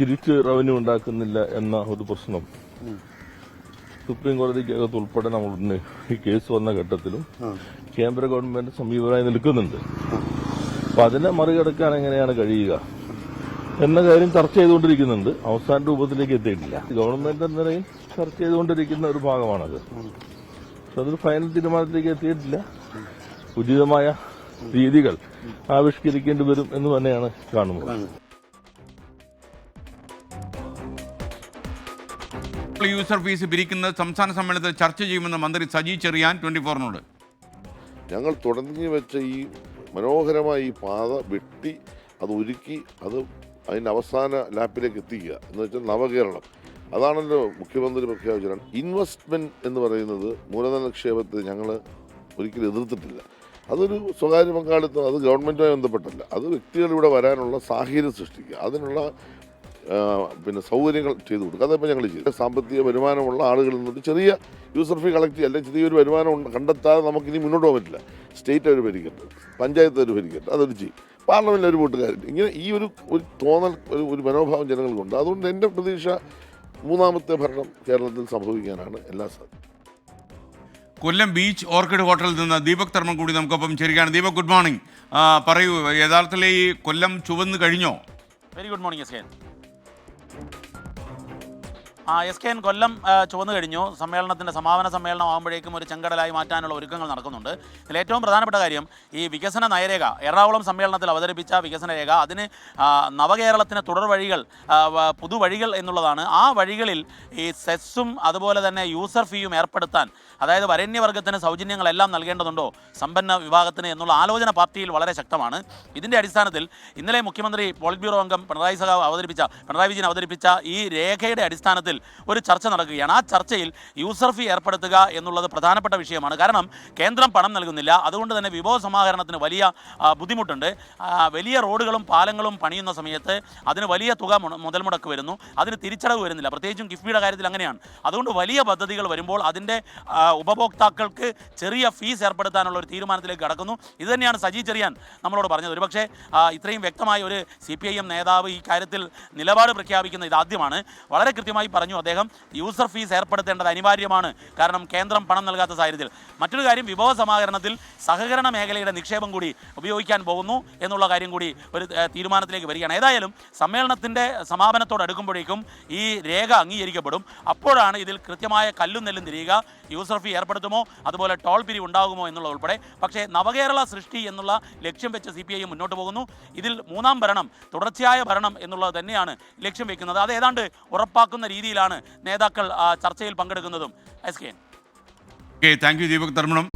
തിരിച്ച് റവന്യൂ ഉണ്ടാക്കുന്നില്ല എന്ന ഒരു പ്രശ്നം. സുപ്രീം കോടതിക്കകത്ത് ഉൾപ്പെടെ നമ്മൾ ഈ കേസ് വന്ന ഘട്ടത്തിലും കേന്ദ്ര ഗവൺമെന്റ് സമീപമായി നിൽക്കുന്നുണ്ട്. അപ്പൊ അതിനെ മറികടക്കാൻ എങ്ങനെയാണ് കഴിയുക? എന്ന കാര്യം ചർച്ച ചെയ്തുകൊണ്ടിരിക്കുന്നുണ്ട്. അവസാന രൂപത്തിലേക്ക് എത്തിയിട്ടില്ല. ഗവൺമെന്റ് എന്ന നിലയിൽ ചർച്ച ചെയ്തുകൊണ്ടിരിക്കുന്ന ഒരു ഭാഗമാണത്. പക്ഷെ അതൊരു ഫൈനൽ തീരുമാനത്തിലേക്ക് എത്തിയിട്ടില്ല. ഉചിതമായ രീതികൾ ആവിഷ്കരിക്കേണ്ടി വരും എന്ന് തന്നെയാണ് കാണുന്നത്. യൂസർ ഫീസ് പിരിക്കുന്നത് സംസ്ഥാന സമ്മേളനത്തിൽ ചർച്ച ചെയ്യുമെന്ന് മന്ത്രി സജി ചെറിയാൻ ട്വന്റി ഫോറിനോട് ഞങ്ങൾ തുടങ്ങി വെച്ച ഈ മനോഹരമായ ഈ പാത വെട്ടി അത് ഒരുക്കി അത് അതിന്റെ അവസാന ലാപ്പിലേക്ക് എത്തിക്കുക എന്ന് വെച്ചാൽ നവകേരളം. അതാണല്ലോ മുഖ്യമന്ത്രി പ്രഖ്യാപിച്ചത്. ഇൻവെസ്റ്റ്മെന്റ് എന്ന് പറയുന്നത് മൂലധന നിക്ഷേപത്തെ ഞങ്ങൾ ഒരിക്കലും എതിർത്തിട്ടില്ല. അതൊരു സ്വകാര്യ പങ്കാളിത്തം അത് ഗവൺമെന്റുമായി ബന്ധപ്പെട്ടല്ല. അത് വ്യക്തികൾ ഇവിടെ വരാനുള്ള സാഹചര്യം സൃഷ്ടിക്കുക. അതിനുള്ള പിന്നെ സൗകര്യങ്ങൾ ചെയ്തു കൊടുക്കുക അതിപ്പോൾ ഞങ്ങൾ ചെയ്തു. സാമ്പത്തിക വരുമാനമുള്ള ആളുകളിൽ നിന്നിട്ട് ചെറിയ യൂസർ ഫീ കളക്ട് ചെയ്യുക അല്ലെങ്കിൽ ചെറിയൊരു വരുമാനം ഉണ്ട് കണ്ടെത്താതെ നമുക്കിനി മുന്നോട്ട് പോകാൻ പറ്റില്ല. സ്റ്റേറ്റ് അവർ ഭരിക്കട്ടെ പഞ്ചായത്ത് അവർ ഭരിക്കട്ടെ അതൊരു ചെയ്യും. പാർലമെന്റിൽ ഒരു വോട്ടുകാരുണ്ട്. ഇങ്ങനെ ഈ ഒരു ഒരു തോന്നൽ ഒരു ഒരു മനോഭാവം ജനങ്ങൾക്കുണ്ട്. അതുകൊണ്ട് എന്റെ പ്രതീക്ഷ മൂന്നാമത്തെ ഭരണം കേരളത്തിൽ സംഭവിക്കാനാണ് എല്ലാ സാധ്യത കൊല്ലം ബീച്ച് ഓർക്കിഡ് ഹോട്ടലിൽ നിന്ന് ദീപക് ധർമ്മം കൂടി നമുക്കൊപ്പം ചേരുകയാണ്. ദീപക് ഗുഡ് മോർണിംഗ് പറയൂ യഥാർത്ഥത്തിൽ ഈ കൊല്ലം ചുവന്ന് കഴിഞ്ഞോ? Very good morning yes Thank you. ആ എസ് കെ എൻ കൊല്ലം ചുവന്നു കഴിഞ്ഞു. സമ്മേളനത്തിന്റെ സമാപന സമ്മേളനം ആകുമ്പോഴേക്കും ഒരു ചെങ്കടലായി മാറ്റാനുള്ള ഒരുക്കങ്ങൾ നടക്കുന്നുണ്ട്. ഇതിൽ ഏറ്റവും പ്രധാനപ്പെട്ട കാര്യം ഈ വികസന നയരേഖ എറണാകുളം സമ്മേളനത്തിൽ അവതരിപ്പിച്ച വികസന രേഖ അതിന് നവകേരളത്തിന് തുടർ വഴികൾ പുതുവഴികൾ എന്നുള്ളതാണ്. ആ വഴികളിൽ ഈ സെസ്സും അതുപോലെ തന്നെ യൂസർ ഫീയും ഏർപ്പെടുത്താൻ അതായത് വരണ്യവർഗത്തിന് സൗജന്യങ്ങളെല്ലാം നൽകേണ്ടതുണ്ടോ സമ്പന്ന വിഭാഗത്തിന് എന്നുള്ള ആലോചന പാർട്ടിയിൽ വളരെ ശക്തമാണ്. ഇതിന്റെ അടിസ്ഥാനത്തിൽ ഇന്നലെ മുഖ്യമന്ത്രി പോളിറ്റ് ബ്യൂറോ അംഗം പിണറായി സഖാവ് അവതരിപ്പിച്ച പിണറായി വിജയൻ അവതരിപ്പിച്ച ഈ രേഖയുടെ അടിസ്ഥാനത്തിൽ ഒരു ചർച്ച നടക്കുകയാണ്. ആ ചർച്ചയിൽ യൂസർ ഫീ ഏർപ്പെടുത്തുക എന്നുള്ളത് പ്രധാനപ്പെട്ട വിഷയമാണ്. കാരണം കേന്ദ്രം പണം നൽകുന്നില്ല. അതുകൊണ്ട് തന്നെ വിഭവ സമാഹരണത്തിന് വലിയ ബുദ്ധിമുട്ടുണ്ട്. വലിയ റോഡുകളും പാലങ്ങളും പണിയുന്ന സമയത്ത് അതിന് വലിയ തുക മുതൽ മുടക്ക് വരുന്നു. അതിന് തിരിച്ചടവ് വരുന്നില്ല. പ്രത്യേകിച്ചും കിഫ്ബിയുടെ കാര്യത്തിൽ അങ്ങനെയാണ്. അതുകൊണ്ട് വലിയ പദ്ധതികൾ വരുമ്പോൾ അതിന്റെ ഉപഭോക്താക്കൾക്ക് ചെറിയ ഫീസ് ഏർപ്പെടുത്താനുള്ള ഒരു തീരുമാനത്തിലേക്ക് കടക്കുന്നു. ഇത് തന്നെയാണ് സജി ചെറിയാൻ നമ്മളോട് പറഞ്ഞത്. ഒരുപക്ഷെ ഇത്രയും വ്യക്തമായ ഒരു സി നേതാവ് ഈ കാര്യത്തിൽ നിലപാട് പ്രഖ്യാപിക്കുന്ന ഇതാദ്യമാണ്. വളരെ കൃത്യമായി പറഞ്ഞു അദ്ദേഹം യൂസർ ഫീസ് ഏർപ്പെടുത്തേണ്ടത് അനിവാര്യമാണ്. കാരണം കേന്ദ്രം പണം നൽകാത്ത സാഹചര്യത്തിൽ. മറ്റൊരു കാര്യം വിഭവ സമാഹരണത്തിൽ സഹകരണ മേഖലയുടെ നിക്ഷേപം കൂടി ഉപയോഗിക്കാൻ പോകുന്നു എന്നുള്ള കാര്യം കൂടി ഒരു തീരുമാനത്തിലേക്ക് വരികയാണ്. ഏതായാലും സമ്മേളനത്തിന്റെ സമാപനത്തോടടുക്കുമ്പോഴേക്കും ഈ രേഖ അംഗീകരിക്കപ്പെടും. അപ്പോഴാണ് ഇതിൽ കൃത്യമായ കല്ലും നെല്ലും തിരിയുക. യൂസർ ഫീ ഏർപ്പെടുത്തുമോ? അതുപോലെ ടോൾ പിരി ഉണ്ടാകുമോ എന്നുള്ളത് ഉൾപ്പെടെ. പക്ഷേ നവകേരള സൃഷ്ടി എന്നുള്ള ലക്ഷ്യം വെച്ച് സി പി ഐ മുന്നോട്ട് പോകുന്നു. ഇതിൽ മൂന്നാം ഭരണം തുടർച്ചയായ ഭരണം എന്നുള്ളത് തന്നെയാണ് ലക്ഷ്യം വെക്കുന്നത്. അത് ഏതാണ്ട് ഉറപ്പാക്കുന്ന രീതിയിലാണ് നേതാക്കൾ ചർച്ചയിൽ പങ്കെടുക്കുന്നതും. S K thank you Deepak തർമ്മണം.